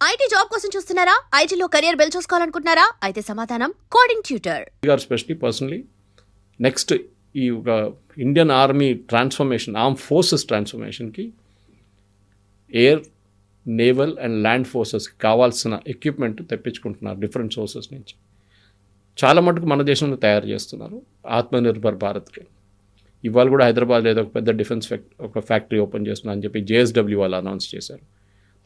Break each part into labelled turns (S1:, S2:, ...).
S1: IT job కోసం చూస్తున్నారా? ఐటీలో కెరియర్ బిల్డ్ చూసుకోవాలనుకుంటున్నారా? అయితే సమాధానం కోడింగ్ ట్యూటర్
S2: గారు స్పెషలీ పర్సనలీ నెక్స్ట్ ఈ ఒక Indian army transformation arm forces ట్రాన్స్ఫర్మేషన్కి air naval and land ఫోర్సెస్కి కావాల్సిన ఎక్విప్మెంట్ తెప్పించుకుంటున్నారు డిఫరెంట్ సోర్సెస్ నుంచి. చాలా మటుకు మన దేశంలో తయారు చేస్తున్నారు ఆత్మనిర్భర్ భారత్కి. ఇవాళ కూడా హైదరాబాద్ ఏదో ఒక పెద్ద డిఫెన్స్ ఫ్యాక్ ఒక ఫ్యాక్టరీ ఓపెన్ చేస్తున్నా అని చెప్పి జేఎస్డబ్ల్యూ వాళ్ళు అనౌన్స్ చేశారు.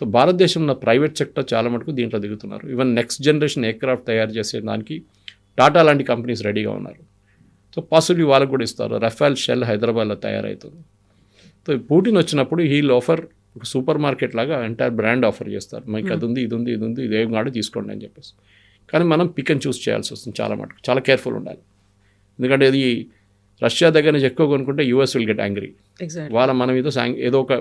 S2: సో భారతదేశంలో ప్రైవేట్ సెక్టర్ చాలా మటుకు దీంట్లో దిగుతున్నారు. ఈవెన్ నెక్స్ట్ జనరేషన్ ఎయిర్క్రాఫ్ట్ తయారు చేసే దానికి టాటా లాంటి కంపెనీస్ రెడీగా ఉన్నారు. సో పాసిబుల్లీ వాళ్ళకు కూడా ఇస్తారు. రఫాల్ షెల్ హైదరాబాద్లో తయారవుతుంది సో పుటిన్ వచ్చినప్పుడు హీల్ ఆఫర్ ఒక సూపర్ మార్కెట్ లాగా ఎంటైర్ బ్రాండ్ ఆఫర్ చేస్తారు. మీకు అది ఉంది ఇది ఉంది ఇది ఉంది ఇదేం కాదు తీసుకోండి అని చెప్పేసి. కానీ మనం పిక్ అండ్ చూస్ చేయాల్సి వస్తుంది చాలా మటుకు. చాలా కేర్ఫుల్ ఉండాలి. ఎందుకంటే ఇది రష్యా దగ్గర నుంచి ఎక్కువ కొనుక్కుంటే US will get angry
S3: exact
S2: వాళ్ళ మన శాంక్ ఏదో ఒక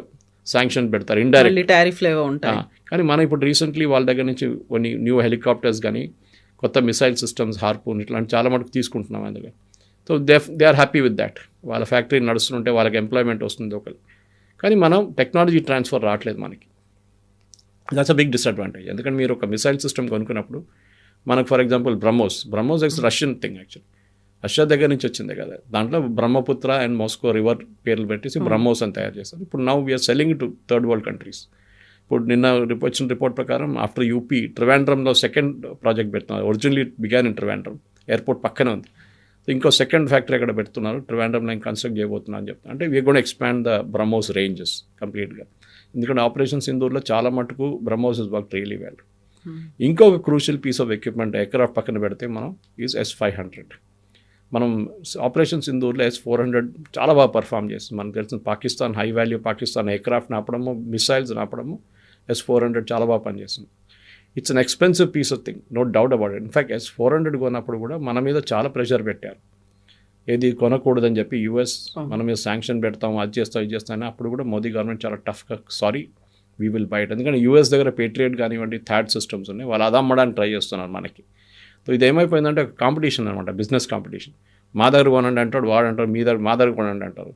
S2: శాంక్షన్ పెడతారు ఇండైరెక్ట్
S3: మళ్ళీ టారిఫ్ లేవో ఉంటాయి.
S2: కానీ మనం ఇప్పుడు రీసెంట్లీ వాళ్ళ దగ్గర నుంచి కొన్ని న్యూ హెలికాప్టర్స్ కానీ కొత్త మిసైల్ సిస్టమ్స్ హార్పూన్ ఇట్లాంటి చాలా మటుకు తీసుకుంటున్నాం అందులో so they they are happy with that వాళ్ళ ఫ్యాక్టరీ నడుస్తుంటే వాళ్ళకి ఎంప్లాయ్మెంట్ వస్తుంది ఒకరు. కానీ మనం టెక్నాలజీ ట్రాన్స్ఫర్ రావట్లేదు మనకి. దట్స్ అ బిగ్ డిసడ్వాంటేజ్ ఎందుకంటే మీరు ఒక మిసైల్ సిస్టమ్ కొనుక్కున్నప్పుడు మనకు for example BrahMos BrahMos is Russian thing actually Russia దగ్గర నుంచి వచ్చింది కదా. దాంట్లో బ్రహ్మపుత్ర అండ్ మాస్కో రివర్ పేర్లు పెట్టేసి బ్రహ్మోస్ అని తయారు చేస్తారు. ఇప్పుడు now we're selling to third world countries ఇప్పుడు నిన్న వచ్చిన రిపోర్ట్ ప్రకారం ఆఫ్టర్ యూపీ ట్రివాండ్రంలో సెకండ్ ప్రాజెక్ట్ పెడుతున్నారు. Originally began in Trivandrum airport పక్కనే ఉంది. సో ఇంకో సెకండ్ ఫ్యాక్టరీ అక్కడ పెడుతున్నారు. ట్రివాండ్రంలో నేను కన్స్ట్రక్ట్ చేయబోతున్నా అని చెప్తాను అంటే we gonna expand the BrahMos ranges కంప్లీట్గా ఎందుకంటే ఆపరేషన్ సింధూర్లో చాలా మటుకు BrahMos is work really well ఇంకొక crucial piece of equipment aircraft పక్కన పెడితే మనం ఈజ్ ఎస్ ఫైవ్ హండ్రెడ్ మనం ఆపరేషన్ సింధూర్లో ఎస్ ఫోర్ హండ్రెడ్ చాలా బాగా పర్ఫామ్ చేస్తుంది. మనకు తెలిసిన Pakistan high value Pakistan aircraft నాపడము missiles నాపడము ఎస్ ఫోర్ హండ్రెడ్ చాలా బాగా పనిచేస్తుంది. It's an expensive piece of thing no doubt about it in fact S four hundred కొన్నప్పుడు కూడా మన మీద చాలా ప్రెషర్ పెట్టారు. ఏది కొనకూడదని చెప్పి యూఎస్ మన మీద శాంక్షన్ పెడతాం అది చేస్తాం ఇది చేస్తాం అని అప్పుడు కూడా మోదీ గవర్నమెంట్ చాలా టఫ్గా సారీ వీ విల్ బైట్ ఎందుకంటే యూఎస్ దగ్గర పేట్రియట్ కానివ్వండి థర్డ్ సిస్టమ్స్ ఉన్నాయి. వాళ్ళు అది అమ్మడానికి ట్రై చేస్తున్నారు మనకి. సో ఇది ఏమైపోయిందంటే ఒక కాంపిటీషన్ అనమాట బిజినెస్ కాంపిటీషన్ మా దగ్గర కొనండి అంటాడు వాడు అంటాడు మీ దగ్గర మా దగ్గర కొనండి అంటారు.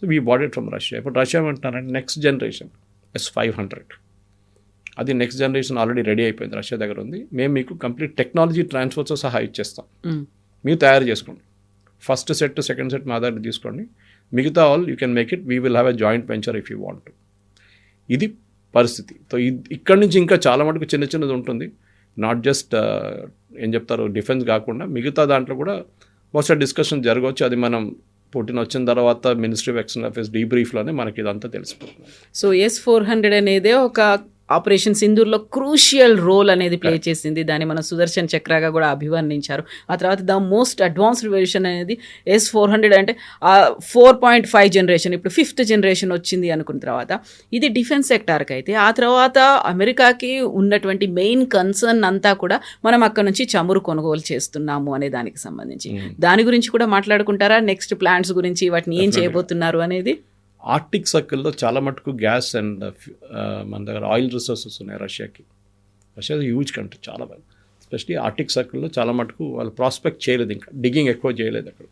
S2: So we it from Russia ఇప్పుడు రష్యా ఏమంటున్నారంటే next generation S five hundred అది నెక్స్ట్ జనరేషన్ ఆల్రెడీ రెడీ అయిపోయింది రష్యా దగ్గర ఉంది. మేము మీకు కంప్లీట్ టెక్నాలజీ ట్రాన్స్ఫర్తో సహా ఇచ్చేస్తాం.
S3: Mm.
S2: మీరు తయారు చేసుకోండి. ఫస్ట్ సెట్ సెకండ్ సెట్ మా దగ్గర తీసుకోండి. మిగతా all you can make it we will have a joint venture if you want ఇది పరిస్థితి. సో ఇక్కడి నుంచి ఇంకా చాలా మటుకు చిన్న చిన్నది ఉంటుంది. నాట్ జస్ట్ ఏం చెప్తారు డిఫెన్స్ కాకుండా మిగతా దాంట్లో కూడా బహుశా డిస్కషన్ జరగవచ్చు. అది మనం పుట్టిన వచ్చిన తర్వాత మినిస్ట్రీ ఆఫ్ ఎక్స్టర్నల్ అఫేర్స్ డీబ్రీఫ్లోనే మనకి ఇదంతా తెలిసిపోతుంది.
S3: సో ఎస్ ఫోర్ హండ్రెడ్ అనేది ఒక ఆపరేషన్ సింధూర్లో క్రూషియల్ రోల్ అనేది ప్లే చేసింది. దాన్ని మన సుదర్శన్ చక్రగా కూడా అభివర్ణించారు. ఆ తర్వాత ద మోస్ట్ అడ్వాన్స్డ్ వెర్షన్ అనేది ఎస్ ఫోర్ హండ్రెడ్ అంటే ఫోర్ పాయింట్ ఫైవ్ జనరేషన్ ఇప్పుడు ఫిఫ్త్ జనరేషన్ వచ్చింది అనుకున్న తర్వాత ఇది డిఫెన్స్ సెక్టార్కి అయితే ఆ తర్వాత అమెరికాకి ఉన్నటువంటి మెయిన్ కన్సర్న్ అంతా కూడా మనం అక్కడ నుంచి చమురు కొనుగోలు చేస్తున్నాము అనే దానికి సంబంధించి. దాని గురించి కూడా మాట్లాడుకుంటారా? నెక్స్ట్ ప్లాంట్స్ గురించి వాటిని ఏం చేయబోతున్నారు అనేది?
S2: ఆర్టిక్ సర్కిల్లో చాలా మటుకు గ్యాస్ అండ్ మన దగ్గర ఆయిల్ రిసోర్సెస్ ఉన్నాయి రష్యాకి. రష్యా హ్యూజ్ కంట్రీ చాలా బాగా. ఎస్పెషలీ ఆర్టిక్ సర్కిల్లో చాలా మటుకు వాళ్ళు ప్రాస్పెక్ట్ చేయలేదు ఇంకా. డిగ్గింగ్ ఎక్కువ చేయలేదు అక్కడ.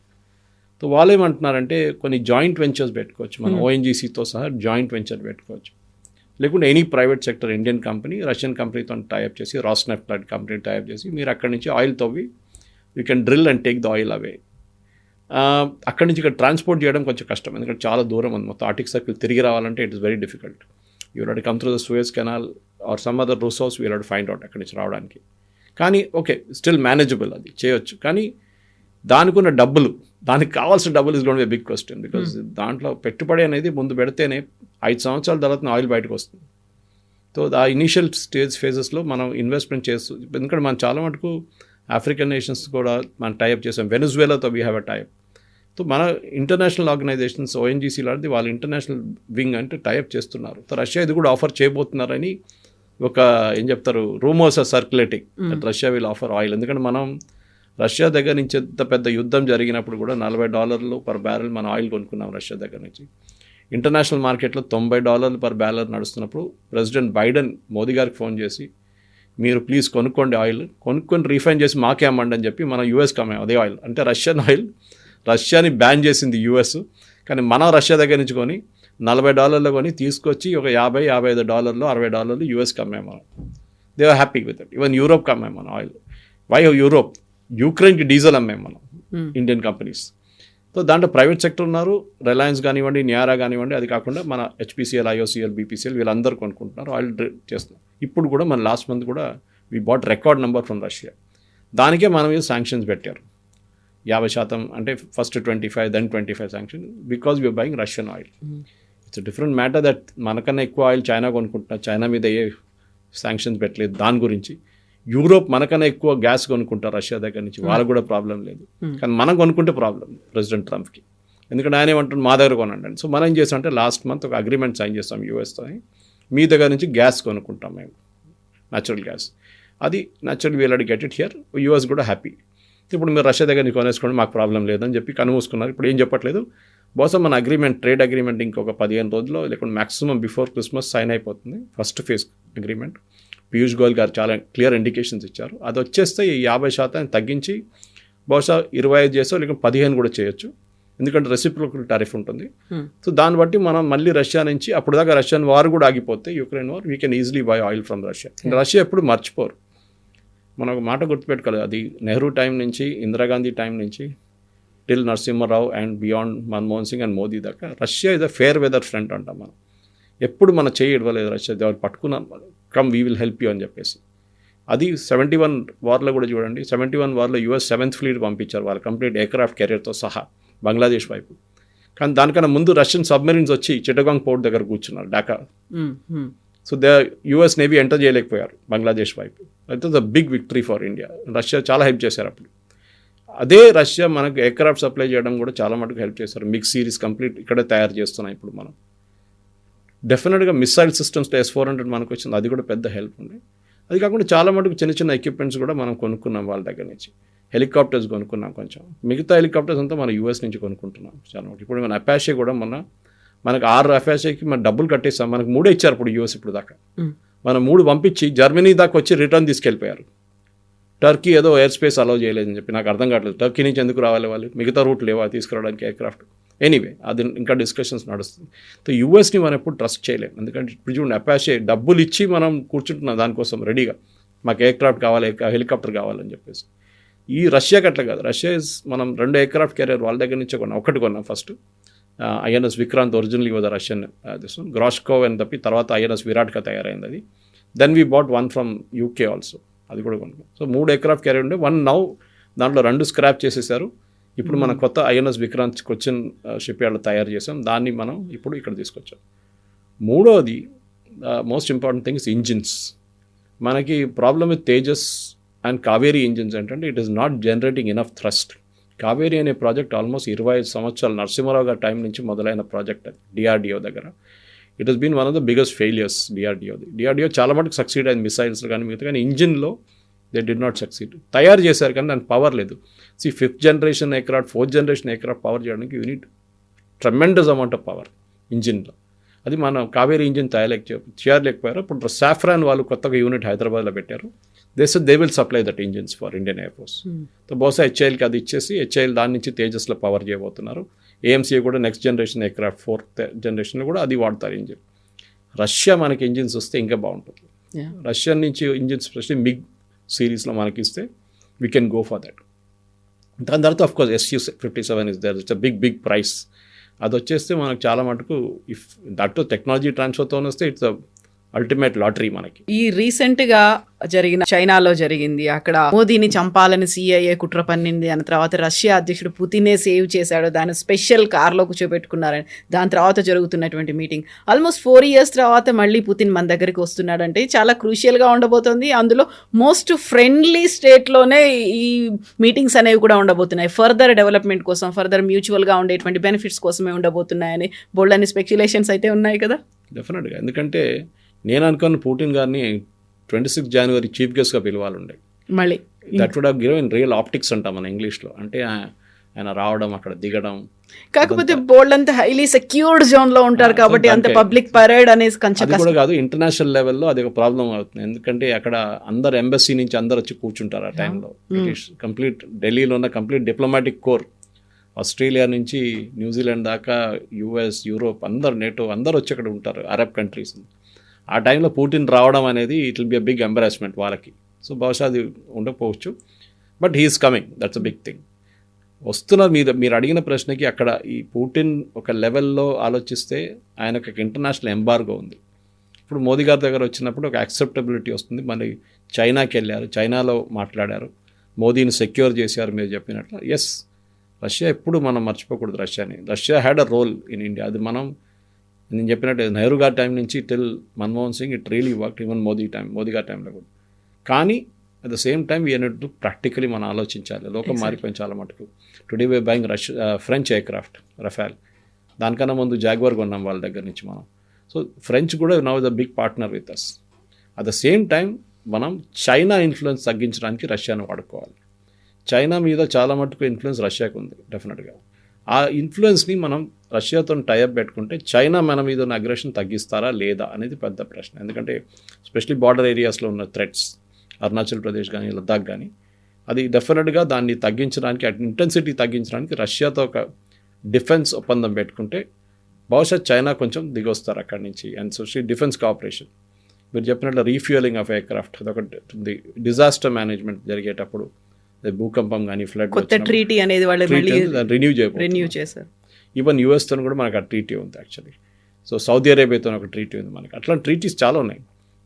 S2: సో వాళ్ళు ఏమంటున్నారంటే కొన్ని జాయింట్ వెంచర్స్ పెట్టుకోవచ్చు. మన ఓఎన్జీసీతో సహా జాయింట్ వెంచర్ పెట్టుకోవచ్చు. లేకుంటే any private sector Indian company Russian కంపెనీతో టైప్ చేసి రాస్నెఫ్ట్ లాంటి కంపెనీ టైప్ చేసి మీరు అక్కడి నుంచి ఆయిల్ తవ్వి you can drill and take the oil away అక్కడి నుంచి ఇక్కడ ట్రాన్స్పోర్ట్ చేయడం కొంచెం కష్టం. ఎందుకంటే చాలా దూరం ఉంది. మొత్తం ఆర్టిక్ సర్కిల్ తిరిగి రావాలంటే it is very difficult you had come through the Suez canal or some other resource we had find out అక్కడి నుంచి రావడానికి. కానీ ఓకే స్టిల్ మేనేజబుల్ అది. చేయొచ్చు. కానీ దానికి ఉన్న డబ్బులు దానికి కావాల్సిన డబ్బులు is gonna be big question because దాంట్లో పెట్టుబడి అనేది ముందు పెడితేనే ఐదు సంవత్సరాల తర్వాత ఆయిల్ బయటకు వస్తుంది. సో ఆ ఇనీషియల్ స్టేజ్ ఫేజెస్లో మనం ఇన్వెస్ట్మెంట్ చేస్తూ ఎందుకంటే మనం చాలా మటుకు ఆఫ్రికన్ నేషన్స్ కూడా మనం టైప్ చేసాం. వెనుజువేలాతో వీ హ్యావ్ అ టైప్ మన ఇంటర్నేషనల్ ఆర్గనైజేషన్స్ ఓఎన్జీసీ లాంటిది వాళ్ళు ఇంటర్నేషనల్ వింగ్ అంటే టైప్ చేస్తున్నారు. రష్యా ఇది కూడా ఆఫర్ చేయబోతున్నారని ఒక ఏం చెప్తారు rumours are circulating Russia will offer oil ఎందుకంటే మనం రష్యా దగ్గర నుంచి ఎంత పెద్ద యుద్ధం జరిగినప్పుడు కూడా నలభై డాలర్లు పర్ బ్యారెల్ మనం ఆయిల్ కొనుక్కున్నాం రష్యా దగ్గర నుంచి. ఇంటర్నేషనల్ మార్కెట్లో తొంభై డాలర్లు పర్ బ్యాలర్ నడుస్తున్నప్పుడు ప్రెసిడెంట్ బైడెన్ మోదీ గారికి ఫోన్ చేసి మీరు ప్లీజ్ కొనుక్కోండి ఆయిల్ కొనుక్కొని రీఫైన్ చేసి మాకే అమ్మండి అని చెప్పి మనం యూఎస్కి అమ్మాం అదే ఆయిల్ అంటే రష్యన్ ఆయిల్ రష్యాని బ్యాన్ చేసింది యూఎస్. కానీ మనం రష్యా దగ్గర నుంచి కొని నలభై డాలర్లు కొని తీసుకొచ్చి ఒక యాభై యాభై ఐదు డాలర్లు అరవై డాలర్లు యూఎస్కి అమ్మాము మనం they are happy with it even యూరోప్కి అమ్మాయి మనం ఆయిల్ వై యూరోప్ యూక్రెయిన్కి డీజిల్ అమ్మాయి మనం ఇండియన్ కంపెనీస్ సో దాంట్లో ప్రైవేట్ సెక్టర్ ఉన్నారు. రిలయన్స్ కానివ్వండి న్యారా కానివ్వండి అది కాకుండా మన హెచ్పిసిఎల్ ఐఓసిఎల్ బీపీసీఎల్ వీళ్ళందరూ కొనుక్కుంటున్నారు ఆయిల్ చేస్తున్నారు. ఇప్పుడు కూడా మన లాస్ట్ మంత్ కూడా we bought record number from Russia దానికే మన మీద శాంక్షన్స్ పెట్టారు. యాభై శాతం అంటే first twenty five then twenty five sanction because we're buying Russian oil it's different matter that మనకన్నా ఎక్కువ ఆయిల్ చైనా కొనుక్కుంటున్నారు చైనా మీద ఏ శాంక్షన్స్ పెట్టలేదు దాని గురించి. యూరోప్ మనకన్నా ఎక్కువ గ్యాస్ కొనుక్కుంటారు రష్యా దగ్గర నుంచి వాళ్ళకు కూడా ప్రాబ్లం లేదు. కానీ మనం కొనుక్కుంటే ప్రాబ్లం ప్రెసిడెంట్ ట్రంప్కి ఎందుకంటే ఆయన ఏమంటాడు మా దగ్గర కొనండి సో మనం ఏం చేస్తాం అంటే లాస్ట్ మంత్ ఒక అగ్రిమెంట్ సైన్ చేస్తాం యూఎస్తో మీ దగ్గర నుంచి గ్యాస్ కొనుక్కుంటాం మేము. న్యాచురల్ గ్యాస్ అది natural we'll get it here US కూడా హ్యాపీ ఇప్పుడు మీరు రష్యా దగ్గర నుంచి కొనేసుకోండి మాకు ప్రాబ్లం లేదని చెప్పి కనుమూసుకున్నారు. ఇప్పుడు ఏం చెప్పట్లేదు. బహుశా మన అగ్రిమెంట్ ట్రేడ్ అగ్రిమెంట్ ఇంకొక పదిహేను రోజుల్లో లేకుంటే మాక్సిమం బిఫోర్ క్రిస్మస్ సైన్ అయిపోతుంది. First phase agreement Piyush Goyal గారు చాలా క్లియర్ ఇండికేషన్స్ ఇచ్చారు. అది వచ్చేస్తే ఈ యాభై శాతాన్ని తగ్గించి బహుశా ఇరవై ఐదు చేసో లేకుంటే పదిహేను కూడా చేయొచ్చు. ఎందుకంటే రెసిప్రోకల్ టారిఫ్ ఉంటుంది. సో దాన్ని బట్టి మనం మళ్ళీ రష్యా నుంచి అప్పుడు దాకా రష్యన్ వార్ కూడా ఆగిపోతే Ukraine war we can easily buy oil from Russia Russia ఎప్పుడు మర్చిపోరు. మనం ఒక మాట గుర్తుపెట్టుకోవాలి అది నెహ్రూ టైం నుంచి ఇందిరాగాంధీ టైం నుంచి till Narasimha Rao and beyond Manmohan Singh and Modi దాకా Russia is a fair weather friend అంటాం మనం. ఎప్పుడు మన చేయి ఇవ్వలేదు రష్యా. వాళ్ళు పట్టుకున్నాం come we will help you అని చెప్పేసి. అది సెవెంటీ వన్ వార్లో కూడా చూడండి. సెవెంటీ వన్ వార్లో యూఎస్ సెవెంత్ ఫ్లీట్ పంపించారు వాళ్ళు కంప్లీట్ ఎయిర్క్రాఫ్ట్ కెరియర్తో సహా బంగ్లాదేశ్ వైపు. కానీ దానికన్నా ముందు రష్యన్ సబ్మెరీన్స్ వచ్చి చిట్టగాంగ్ పోర్ట్ దగ్గర కూర్చున్నారు Dhaka. So they US navy enter చేయలేకపోయారు బంగ్లాదేశ్ వైపు. అయితే the big victory for India Russia చాలా హెల్ప్ చేశారు అప్పుడు. అదే రష్యా మనకు ఎయిర్క్రాఫ్ట్ సప్లై చేయడం కూడా చాలా మటుకు హెల్ప్ చేశారు. మిక్స్ సిరీస్ కంప్లీట్ ఇక్కడే తయారు చేస్తున్నాం ఇప్పుడు మనం. డెఫినెట్గా మిసైల్ సిస్టమ్స్లో ఎస్ ఫోర్ హండ్రెడ్ మనకు వచ్చింది. అది కూడా పెద్ద హెల్ప్ ఉంది. అది కాకుండా చాలా మటుకు చిన్న చిన్న ఎక్విప్మెంట్స్ కూడా మనం కొనుక్కున్నాం వాళ్ళ దగ్గర నుంచి. హెలికాప్టర్స్ కొనుక్కున్నాం కొంచెం. మిగతా హెలికాప్టర్స్ అంతా మనం యూఎస్ నుంచి కొనుక్కుంటున్నాం చాలా మటుకు. ఇప్పుడు మన అపాషే కూడా మన మనకు ఆరు అపాషేకి మన డబ్బులు కట్టేస్తాం మనకు మూడే ఇచ్చారు ఇప్పుడు యూఎస్ ఇప్పుడు దాకా. Hmm. మనం మూడు పంపించి జర్మనీ దాకా వచ్చి రిటర్న్ తీసుకెళ్ళిపోయారు. టర్కీ ఏదో ఎయిర్ స్పేస్ అలౌ చేయలేదని చెప్పి నాకు అర్థం కావట్లేదు. టర్కీ నుంచి ఎందుకు రావాలి వాళ్ళు? మిగతా రూట్ లేవా? తీసుకురావడానికి ఎయిర్క్రాఫ్ట్ ఎనీవే అది ఇంకా డిస్కషన్స్ నడుస్తుంది. సో యూఎస్ని మనం ఎప్పుడు ట్రస్ట్ చేయలేము ఎందుకంటే ఇప్పుడు చూడండి అపాషే డబ్బులు ఇచ్చి మనం కూర్చుంటున్నాం దానికోసం రెడీగా మాకు ఎయిర్క్రాఫ్ట్ కావాలి హెలికాప్టర్ కావాలని చెప్పేసి. ఈ రష్యాకి అట్లా కాదు. రష్యా ఇస్ మనం రెండు ఎయిర్క్రాఫ్ట్ క్యారియర్ వాళ్ళ దగ్గర నుంచి కొన్నాం. ఒకటి కొన్నాం first INS Vikrant original was Russian this గ్రాష్కో అని తప్పి తర్వాత ఐఎన్ఎస్ విరాట్గా తయారైంది అది. Then we bought one from UK also అది కూడా కొనుక్కో సో మూడు ఎయిర్క్రాఫ్ట్ క్యారియర్ ఉండే. వన్ నౌ దాంట్లో రెండు స్క్రాప్ చేసేసారు. ఇప్పుడు మన కొత్త ఐఎన్ఎస్ విక్రాంత్ కొచ్చిన్ షిప్ యార్డ్లో తయారు చేసాం. దాన్ని మనం ఇప్పుడు ఇక్కడ తీసుకొచ్చాం. మూడోది మోస్ట్ ఇంపార్టెంట్ థింగ్స్ ఇంజిన్స్ మనకి problem with Tejas and Kaveri engines ఏంటంటే it is not generating enough thrust Kaveri అనే ప్రాజెక్ట్ ఆల్మోస్ట్ ఇరవై ఐదు సంవత్సరాలు నరసింహారావు గారి టైం నుంచి మొదలైన ప్రాజెక్ట్ అది డిఆర్డిఓ దగ్గర. It has been one of the biggest failures డిఆర్డిఓది DRDO చాలా మటుకు సక్సీడ్ అయింది మిసైల్స్ కానీ మిగతా కానీ ఇంజిన్లో దే డి నాట్ సక్సీడ్ తయారు చేశారు కానీ దానికి పవర్ లేదు. See fifth generation aircraft fourth generation aircraft power చేయడానికి unit tremendous amount of power ఇంజిన్లో అది మనం కావేరీ ఇంజిన్ తయారు చేయలేకపోయారు ఇప్పుడు సాఫ్రాన్ వాళ్ళు కొత్తగా యూనిట్ హైదరాబాద్లో పెట్టారు. They so they will supply that engines for Indian air force so బహుశా హెచ్ఐఎల్కి అది ఇచ్చేసి హెచ్ఐఎల్ దాని నుంచి తేజస్లో పవర్ చేయబోతున్నారు. ఏఎంసీ కూడా నెక్స్ట్ జనరేషన్ ఎయిర్క్రాఫ్ట్ ఫోర్త్ జనరేషన్లో కూడా అది వాడతారు ఇంజిన్ రష్యా మనకి ఇంజిన్స్ వస్తే ఇంకా బాగుంటుంది. రష్యా నుంచి ఇంజిన్స్ స్పెషల్లీ మిగ్ సిరీస్లో మనకి ఇస్తే we can go for that దాని తర్వాత of course SU fifty seven is there it's a big big price అది వచ్చేస్తే మనకు చాలా మటుకు ఇఫ్ దట్ టెక్నాలజీ ట్రాన్స్ఫర్తో వస్తే ఇట్స్ అల్టిమేట్ లాటరీ మనకి.
S3: ఈ రీసెంట్గా జరిగిన చైనాలో జరిగింది. అక్కడ మోదీని చంపాలని సిఐఏ కుట్ర పన్నింది. అని తర్వాత రష్యా అధ్యక్షుడు పుతినే సేవ్ చేశాడు. దాన్ని స్పెషల్ కార్లో కూర్చోబెట్టుకున్నారని దాని తర్వాత జరుగుతున్నటువంటి మీటింగ్. ఆల్మోస్ట్ ఫోర్ ఇయర్స్ తర్వాత మళ్ళీ పుతిన్ మన దగ్గరికి వస్తున్నాడంటే చాలా క్రూషియల్గా ఉండబోతుంది. అందులో మోస్ట్ ఫ్రెండ్లీ స్టేట్లోనే ఈ మీటింగ్స్ అనేవి కూడా ఉండబోతున్నాయి. ఫర్దర్ డెవలప్మెంట్ కోసం ఫర్దర్ మ్యూచువల్గా ఉండేటువంటి బెనిఫిట్స్ కోసమే ఉండబోతున్నాయని బోల్డ్ అని స్పెక్యులేషన్స్ అయితే ఉన్నాయి కదా?
S2: డెఫినెట్గా ఎందుకంటే నేను అనుకున్న పుటిన్ గారిని ట్వంటీ సిక్స్ జనవరి చీఫ్ గెస్ట్గా పిలవాలండే.
S3: మళ్ళీ.
S2: That would given real optics అంటాం మన ఇంగ్లీష్లో. అంటే ఆయన రావడం అక్కడ దిగడం.
S3: కాకపోతే బోల్డ్ అంత హైలీ సెక్యూర్డ్ జోన్లో ఉంటారు కాబట్టి అంత పబ్లిక్ పరేడ్ అనేది కొంచెం
S2: కూడా కాదు ఇంటర్నేషనల్ లెవెల్లో అది ఒక ప్రాబ్లం అవుతుంది. ఎందుకంటే అక్కడ అందరు ఎంబసీ నుంచి అందరు వచ్చి కూర్చుంటారు ఆ టైంలో బ్రిటిష్ కంప్లీట్ ఢిల్లీలో ఉన్న కంప్లీట్ డిప్లొమాటిక్ కోర్ ఆస్ట్రేలియా నుంచి న్యూజిలాండ్ దాకా యుఎస్ యూరోప్ అందరు నేటో అందరు వచ్చి అక్కడ ఉంటారు అరబ్ కంట్రీస్ ఆ టైంలో పుటిన్ రావడం అనేది it will be a big embarrassment వాళ్ళకి. సో బహుశా అది ఉండకపోవచ్చు. But he's coming that's a big thing వస్తున్న మీద మీరు అడిగిన ప్రశ్నకి అక్కడ ఈ పుటిన్ ఒక లెవెల్లో ఆలోచిస్తే ఆయనకు ఒక ఇంటర్నేషనల్ ఎంబార్గో ఉంది. ఇప్పుడు మోదీ గారి దగ్గర వచ్చినప్పుడు ఒక యాక్సెప్టబిలిటీ వస్తుంది. మరి చైనాకి వెళ్ళారు. చైనాలో మాట్లాడారు. మోదీని సెక్యూర్ చేశారు మీరు చెప్పినట్లు. ఎస్ రష్యా ఎప్పుడు మనం మర్చిపోకూడదు రష్యాని. Russia had a role in India అది మనం నేను చెప్పినట్టు నెహ్రూ గారి టైం నుంచి till Manmohan Singh it really work even Modi time Modi గారి టైంలో కూడా. కానీ అట్ ద సేమ్ టైం వీఎనట్టు ప్రాక్టికలీ మనం ఆలోచించాలి. లోకం మారిపోయింది చాలా మటుకు. టుడే వే బయింగ్ రష్ ఫ్రెంచ్ ఎయిర్క్రాఫ్ట్ రఫాల్ దానికన్నా ముందు జాగ్వర్ కొన్నాం వాళ్ళ దగ్గర నుంచి మనం. సో ఫ్రెంచ్ కూడా now the big partner with us at the same time మనం చైనా ఇన్ఫ్లుయెన్స్ తగ్గించడానికి రష్యాను వాడుకోవాలి. చైనా మీద చాలా మటుకు ఇన్ఫ్లుయెన్స్ రష్యాకు ఉంది డెఫినెట్గా ఆ ఇన్ఫ్లుయెన్స్ని మనం రష్యాతో టైఅప్ పెట్టుకుంటే చైనా మన మీద ఉన్న అగ్రెషన్ తగ్గిస్తారా లేదా అనేది పెద్ద ప్రశ్న. ఎందుకంటే స్పెషలీ బార్డర్ ఏరియాస్లో ఉన్న థ్రెట్స్ అరుణాచల్ ప్రదేశ్ కానీ లద్దాఖ్ కానీ అది డెఫినెట్గా దాన్ని తగ్గించడానికి ఇంటెన్సిటీ తగ్గించడానికి రష్యాతో ఒక డిఫెన్స్ ఒప్పందం పెట్టుకుంటే బహుశా చైనా కొంచెం దిగొస్తారు అక్కడి నుంచి. అండ్ సో డిఫెన్స్ కాపరేషన్ మీరు చెప్పినట్లు రీఫ్యూయలింగ్ ఆఫ్ ఎయిర్క్రాఫ్ట్ అదొకటి డిజాస్టర్ మేనేజ్మెంట్ జరిగేటప్పుడు భూకంపం కానీ ఫ్లడ్
S3: కొత్త ట్రీటీ అనేది వాళ్ళు
S2: రిన్యూ
S3: రెన్యూ చేశారు.
S2: ఈవెన్ యూఎస్తో కూడా మనకు ఆ ట్రీటీ ఉంది యాక్చువల్లీ సో సౌదీ అరేబియాతో ఒక ట్రీటీ ఉంది మనకి. అట్లాంటి ట్రీటీస్ చాలా ఉన్నాయి.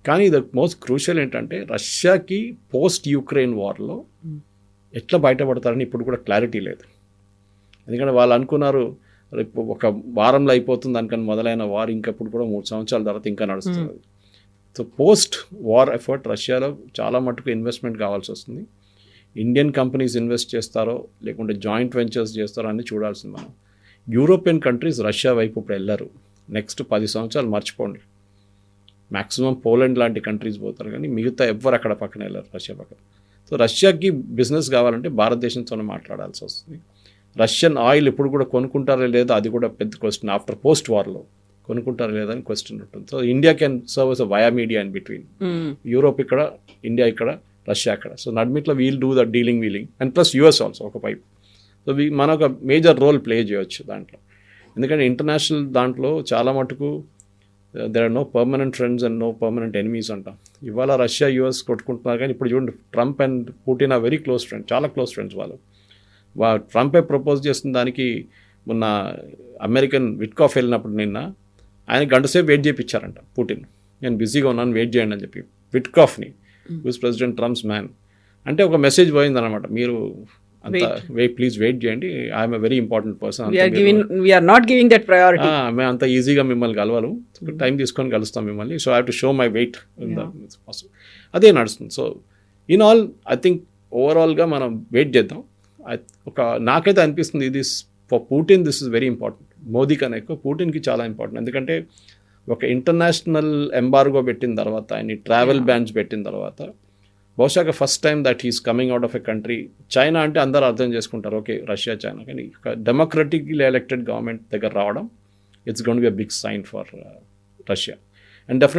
S2: కానీ ద మోస్ట్ క్రూషియల్ ఏంటంటే రష్యాకి పోస్ట్ యుక్రెయిన్ వార్లో ఎట్లా బయటపడతారని ఇప్పుడు కూడా క్లారిటీ లేదు. ఎందుకంటే వాళ్ళు అనుకున్నారు రేపు ఒక వారంలో అయిపోతుంది అనుకని మొదలైన వార్ ఇంకప్పుడు కూడా మూడు సంవత్సరాల తర్వాత ఇంకా నడుస్తుంది. సో పోస్ట్ వార్ ఎఫర్ట్ రష్యాలో చాలా మటుకు ఇన్వెస్ట్మెంట్ కావాల్సి వస్తుంది. ఇండియన్ కంపెనీస్ ఇన్వెస్ట్ చేస్తారో లేకుంటే జాయింట్ వెంచర్స్ చేస్తారో అని చూడాల్సింది మనం. యూరోపియన్ కంట్రీస్ రష్యా వైపు ఇప్పుడు వెళ్ళరు. నెక్స్ట్ పది సంవత్సరాలు మర్చిపోండి. మ్యాక్సిమం పోలాండ్ లాంటి కంట్రీస్ పోతారు కానీ మిగతా ఎవ్వరు అక్కడ పక్కన వెళ్ళరు రష్యా పక్కన. సో రష్యాకి బిజినెస్ కావాలంటే భారతదేశంతోనే మాట్లాడాల్సి వస్తుంది. రష్యన్ ఆయిల్ ఇప్పుడు కూడా కొనుక్కుంటారో లేదో అది కూడా పెద్ద క్వశ్చన్ ఆఫ్టర్ పోస్ట్ వార్లో కొనుక్కుంటారో లేదా అని క్వశ్చన్ ఉంటుంది. So India can serve as via media in between. Europe ఇక్కడ ఇండియా ఇక్కడ రష్యా అక్కడ. So నడ్మిట్లో we'll do the dealing wheeling and plus US also ఒక పైప్ సో వీ మన ఒక మేజర్ రోల్ ప్లే చేయొచ్చు దాంట్లో. ఎందుకంటే ఇంటర్నేషనల్ దాంట్లో చాలా మటుకు there are no permanent friends and no permanent enemies అంటాం. ఇవాళ రష్యా యూఎస్ కొట్టుకుంటున్నారు కానీ ఇప్పుడు చూడండి ట్రంప్ అండ్ పుటిన్ ఆ వెరీ క్లోజ్ ఫ్రెండ్ చాలా క్లోజ్ ఫ్రెండ్స్ వాళ్ళు. వా ట్రంపే ప్రపోజ్ చేసిన దానికి మొన్న అమెరికన్ విట్కాఫ్ వెళ్ళినప్పుడు నిన్న ఆయన గంట సేపు వెయిట్ చేయించారంట పుటిన్ నేను బిజీగా ఉన్నాను వెయిట్ చేయండి అని చెప్పి విట్కాఫ్ని హూస్ ప్రెసిడెంట్ ట్రంప్స్ మ్యాన్ అంటే ఒక మెసేజ్ పోయిందన్నమాట. మీరు అంత వెయిట్ ప్లీజ్ వెయిట్ చేయండి. I'm a very important person
S3: not giving that priority
S2: మేము అంత ఈజీగా మిమ్మల్ని కలవరు. టైం తీసుకొని కలుస్తాం మిమ్మల్ని. So I to show my weight అదే నడుస్తుంది. So in all I think ఓవరాల్గా మనం వెయిట్ చేద్దాం. ఒక నాకైతే అనిపిస్తుంది ఇది for Putin this is very important Modi కన్నా ఎక్కువ పూటిన్కి చాలా ఇంపార్టెంట్ ఎందుకంటే ఒక ఇంటర్నేషనల్ ఎంబార్గో పెట్టిన తర్వాత ఆయన ట్రావెల్ బ్యాన్స్ పెట్టిన తర్వాత బహుశా first time that he's coming out of a country China అంటే అందరూ అర్థం చేసుకుంటారు ఓకే రష్యా చైనా కానీ డెమోక్రటిక్లీ ఎలక్టెడ్ గవర్నమెంట్ దగ్గర రావడం it's gonna be a big sign for Russia and definite